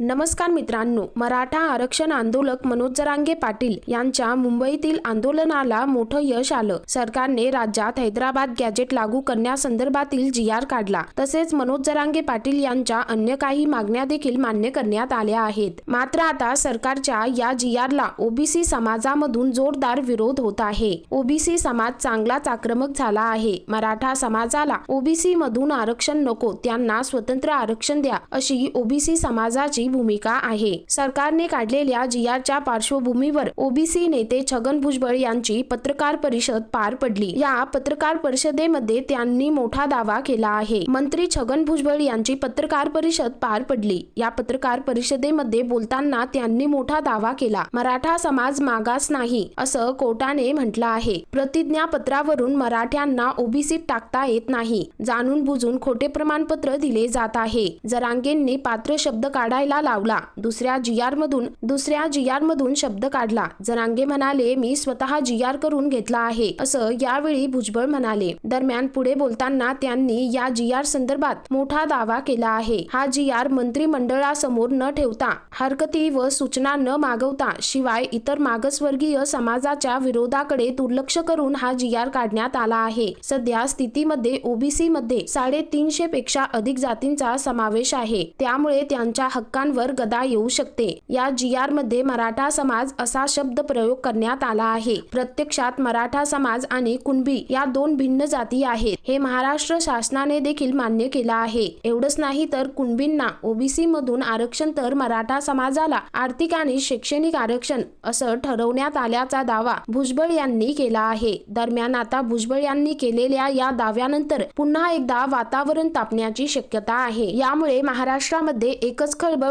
नमस्कार मित्रांनो मराठा आरक्षण आंदोलक मनोज जरांगे पाटील यांच्या मुंबईतील आंदोलनाला मोठं यश आलं. सरकारने राज्यात हैदराबाद गॅजेट लागू करण्यासंदर्भातील जी आर काढला. तसेच मनोज जरांगे पाटील यांच्या अन्य काही मागण्या देखील मान्य करण्यात आल्या आहेत. मात्र आता सरकारच्या या जी आरला ओबीसी समाजामधून जोरदार विरोध होत आहे. ओबीसी समाज चांगलाच आक्रमक झाला आहे. मराठा समाजाला ओबीसी मधून आरक्षण नको त्यांना स्वतंत्र आरक्षण द्या अशी ओबीसी समाजाची भूमिका आहे. सरकारने काढलेल्या जियाच्या पार्श्वभूमीवर ओबीसी नेते छगन भुजबळ यांची पत्रकार परिषद पार पडली. या पत्रकार परिषदेमध्ये त्यांनी मोठा दावा केला आहे. मंत्री छगन भुजबळ यांची पत्रकार परिषद पार पडली. या पत्रकार परिषदेमध्ये बोलताना त्यांनी मोठा दावा केला. मराठा समाज मागास नाही असं कोर्टाने म्हटलं आहे. प्रतिज्ञापत्रावरून मराठ्यांना ओबीसीत टाकता येत नाही. जाणून बुजून खोटे प्रमाणपत्र दिले जात आहे. जरांगेंनी पात्र शब्द काढायला लावला. दुसऱ्या जीआर मधून दुसऱ्या जीआर मधून शब्द काढला. जरांगे म्हणाले मी स्वतः जीआर करून घेतला आहे असं यावेळी भुजबळ म्हणाले. दरम्यान पुढे बोलताना त्यांनी या जीआर संदर्भात मोठा दावा केला आहे. हा जीआर मंत्रिमंडळासमोर न ठेवता हरकती व सूचना न मागवता शिवाय इतर मागासवर्गीय समाजाच्या विरोधाकडे दुर्लक्ष करून हा जीआर काढण्यात आला आहे. सध्या स्थितीमध्ये ओबीसी मध्ये साडेतीनशे पेक्षा अधिक जातींचा समावेश आहे. त्यामुळे त्यांच्या मराठ्यांवर गदा येऊ शकते. या जी आरमध्ये मराठा समाज असा शब्द प्रयोग करण्यात आला आहे. प्रत्यक्षात मराठा समाज आणि कुणबी या दोन भिन्न जाती आहेत. हे महाराष्ट्र शासनाने देखील मान्य केलं आहे. एवढंच नाही तर कुणबींना ओबीसी मधून आरक्षण तर मराठा समाजाला आर्थिक आणि शैक्षणिक आरक्षण असं ठरवण्यात आल्याचा दावा भुजबळ यांनी केला आहे. दरम्यान आता भुजबळ यांनी केलेल्या या दाव्यानंतर पुन्हा एकदा वातावरण तापण्याची शक्यता आहे. यामुळे महाराष्ट्रामध्ये एकच खळबळ